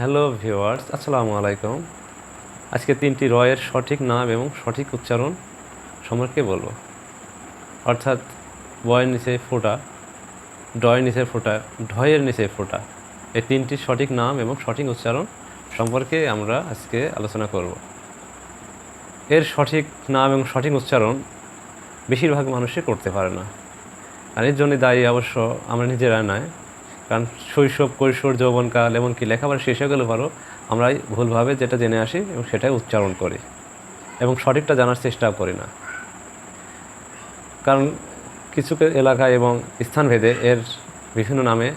Hello viewers, আসসালামু আলাইকুম। আজকে তিনটি রয়ের সঠিক নাম এবং সঠিক উচ্চারণ সম্পর্কে বলব। অর্থাৎ বয়ের নিচে ফোটা, ডয়ের নিচে ফোটা, ঢয়ের নিচে ফোটা, এই তিনটি সঠিক নাম এবং সঠিক উচ্চারণ সম্পর্কে আমরা আজকে আলোচনা করব। এর সঠিক নাম এবং সঠিক উচ্চারণ বেশিরভাগ মানুষই করতে পারে না। আর এর জন্য দায়ী অবশ্য আমরা নিজেরা নয় কারণ শৈশব, কৈশোর, যৌবনকাল এমনকি লেখাপড়া শেষ হয়ে গেলে পরও আমরা ভুলভাবে যেটা জেনে আসি এবং সেটাই উচ্চারণ করি এবং সঠিকটা জানার চেষ্টাও করি না। কারণ কিছু কে- এলাকায় এবং স্থানভেদে এর বিভিন্ন নামে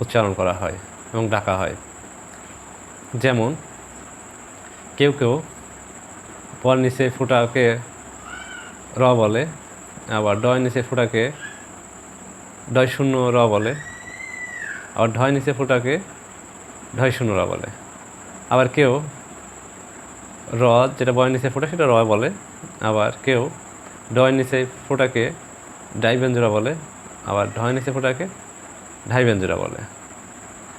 উচ্চারণ করা হয় এবং ডাকা হয়। যেমন, কেউ কেউ পর নিচে ফুটাকে র বলে, আবার ডয় নিচে ফুটাকে ডয় শূন্য র বলে আবার ঢয় নিচে ফোটাকে ঢয় শূন্য র বলে। আবার কেউ র যেটা বয়ের নিচে ফোটা সেটা র বলে। আবার কেউ ডয় নিচে ফোটাকে ডাই ব্যঞ্জরা বলে। আবার ঢয় নিচে ফোটাকে ঢাই ব্যঞ্জরা বলে।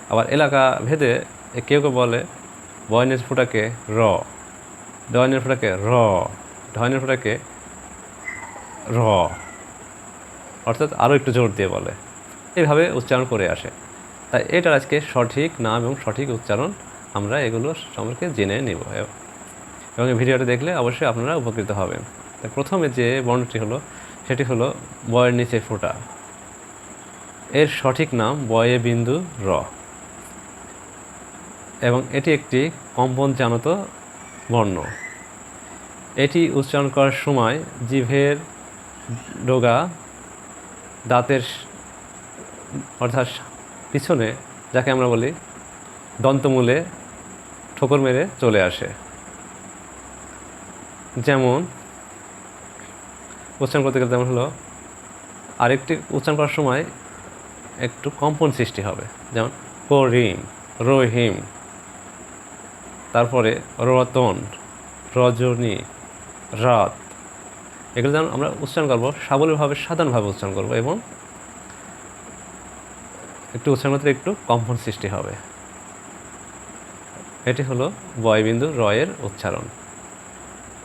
আবার এলাকা ভেদে কেউ কেউ বলে বয়নের ফোটাকে র। ডয়নের ফোটাকে র। ঢয়নের ফোটাকে র। অর্থাৎ আরও একটু জোর দিয়ে বলে। এইভাবে উচ্চারণ করে আসে। তাই এটার আজকে সঠিক নাম এবং সঠিক উচ্চারণ আমরা এগুলো সম্পর্কে জেনে নেব। এবং এই ভিডিওটা দেখলে অবশ্যই আপনারা উপকৃত হবেন। তাই প্রথমে যে বর্ণটি হলো, সেটি হলো বয়ের নিচে ফোঁটা। এর সঠিক নাম বয়ে বিন্দু র। এবং এটি একটি কম্পন জানত বর্ণ। এটি উচ্চারণ করার সময় জিভের ডোগা, দাঁতের অর্থাৎ পিছনে যাকে আমরা বলি দন্তমূলে ঠোকর মেরে চলে আসে। যেমন উচ্চারণ করতে গেলে যেমন হলো, আরেকটি উচ্চারণ করার সময় একটু কম্পন সৃষ্টি হবে। যেমন, করিম, রহিম, তারপরে রতন, রজনী, রাত। এগুলো যেমন আমরা উচ্চারণ করব, সাবলীলভাবে, সাধারণভাবে উচ্চারণ করব এবং একটু উচ্চারণ করতে একটু কম্পন সৃষ্টি হবে। এটি হলো বয়বিন্দু রয়ের উচ্চারণ।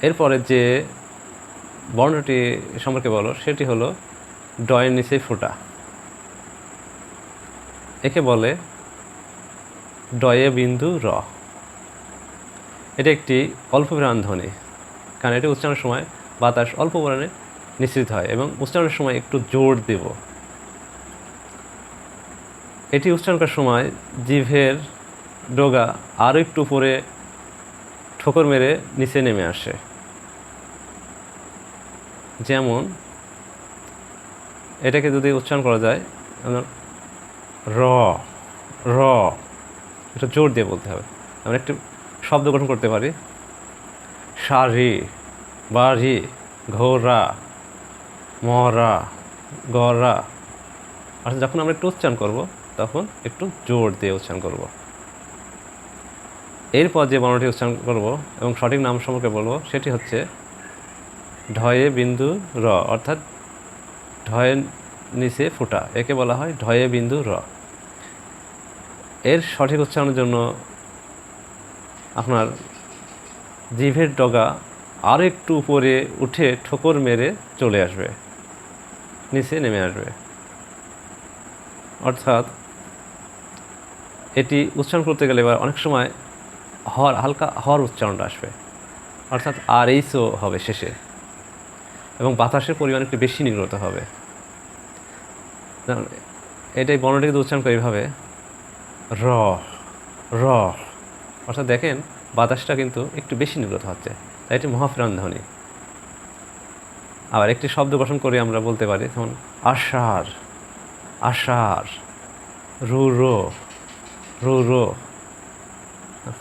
এরপরে যে বর্ণটি সম্পর্কে বলো, সেটি হলো ডয়ের নিচে ফোঁটা। একে বলে ডয়ে বিন্দু র। এটি একটি অল্প ধ্বনি, কারণ এটি উচ্চারণের সময় বাতাস অল্প পরিমাণে নিঃসৃত হয় এবং উচ্চারণের সময় একটু জোর দেব। এটি উচ্চারণ করার সময় জিভের ডোগা আরও একটু উপরে ঠোকর মেরে নিচে নেমে আসে। যেমন, এটাকে যদি উচ্চারণ করা যায় র র, এটা জোর দিয়ে বলতে হবে। আমরা একটু শব্দ গঠন করতে পারি। সারি বাড়ি ঘোড়া মরা গড়া অর্থাৎ যখন আমরা একটু উচ্চারণ করব তখন একটু জোর দিয়ে উচ্চারণ করব। এরপর যে বর্ণটি উচ্চারণ করব এবং সঠিক নাম সম্পর্কে বলব, সেটি হচ্ছে ঢয়ে বিন্দু র, অর্থাৎ ঢয়ের নিচে ফোঁটা, একে বলা হয় ঢয়ে বিন্দু র। এর সঠিক উচ্চারণের জন্য আপনার জিভের ডগা আরও একটু উপরে উঠে ঠোকর মেরে চলে আসবে, নিচে নেমে আসবে। অর্থাৎ এটি উচ্চারণ করতে গেলে এবার অনেক সময় হর, হালকা হর উচ্চারণটা আসবে। অর্থাৎ আর এইচও হবে শেষে। এবং বাতাসের পরিমাণ একটু বেশি নির্গত হবে। এটাই বর্ণটি কিন্তু উচ্চারণ করে এইভাবে। র র। অর্থাৎ দেখেন, বাতাসটা কিন্তু একটু বেশি নির্গত হচ্ছে। তাই এটি মহাপ্রাণ ধ্বনি আবার একটি শব্দ গঠন করে আমরা বলতে পারি, যেমন আষাঢ় আষাঢ় রু রো রু রো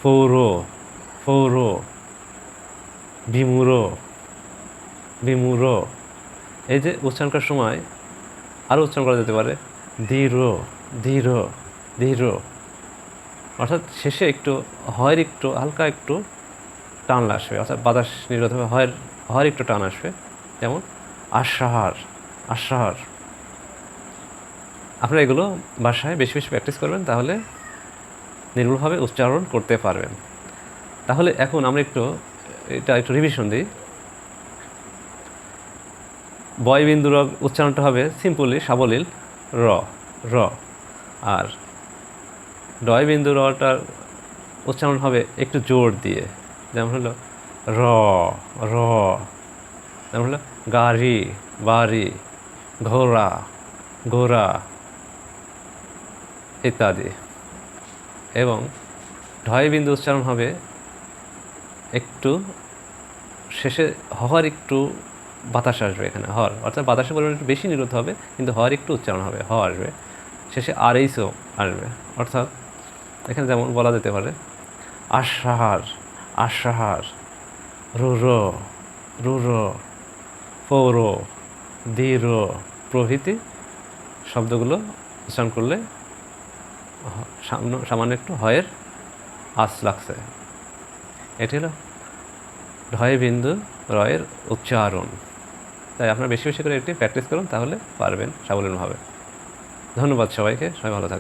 পৌর পৌর বিমুরো বিমুরো এই যে উচ্চারণ করার সময় আরও উচ্চারণ করা যেতে পারে। ধীর ধীর ধীর অর্থাৎ শেষে একটু হয়ের একটু, হালকা একটু টান আসবে। অর্থাৎ বাতাস নির্গত হবে, হয়ের হয়ের একটু টান আসবে। যেমন, আশাহার আশাহার। আপনারা এগুলো বাসায় বেশি বেশি প্র্যাকটিস করবেন, তাহলে নির্ভুলভাবে উচ্চারণ করতে পারবেন। তাহলে এখন আমরা একটু, এটা একটু রিভিশন দিই। বয় বিন্দুর উচ্চারণটা হবে সিম্পলি সাবলীল র র। আর ডয় বিন্দু রটার উচ্চারণ হবে একটু জোর দিয়ে। যেমন হলো র র। যেমন হলো গাড়ি, বাড়ি, ঘোড়া ঘোড়া, ইত্যাদি। এবং ঢয় বিন্দু উচ্চারণ হবে একটু শেষে হওয়ার একটু বাতাস আসবে এখানে, হর। অর্থাৎ বাতাসের পরিমাণ একটু বেশি নিরোধ হবে, কিন্তু হওয়ার একটু উচ্চারণ হবে, হ আসবে। শেষে আর এইসও আসবে। অর্থাৎ এখানে যেমন বলা যেতে পারে আশাহার আশাহার রুর রুর, পৌর ধীর প্রভৃতি শব্দগুলো উচ্চারণ করলে সামান্য একটু হয়ের আস লাগছে। এটি হলো ঢয় বিন্দু রয়ের উচ্চারণ। তাই আপনারা বেশি বেশি করে একটি প্র্যাকটিস করুন, তাহলে পারবেন সাবলীনভাবে ধন্যবাদ সবাইকে, সবাই ভালো থাকবেন।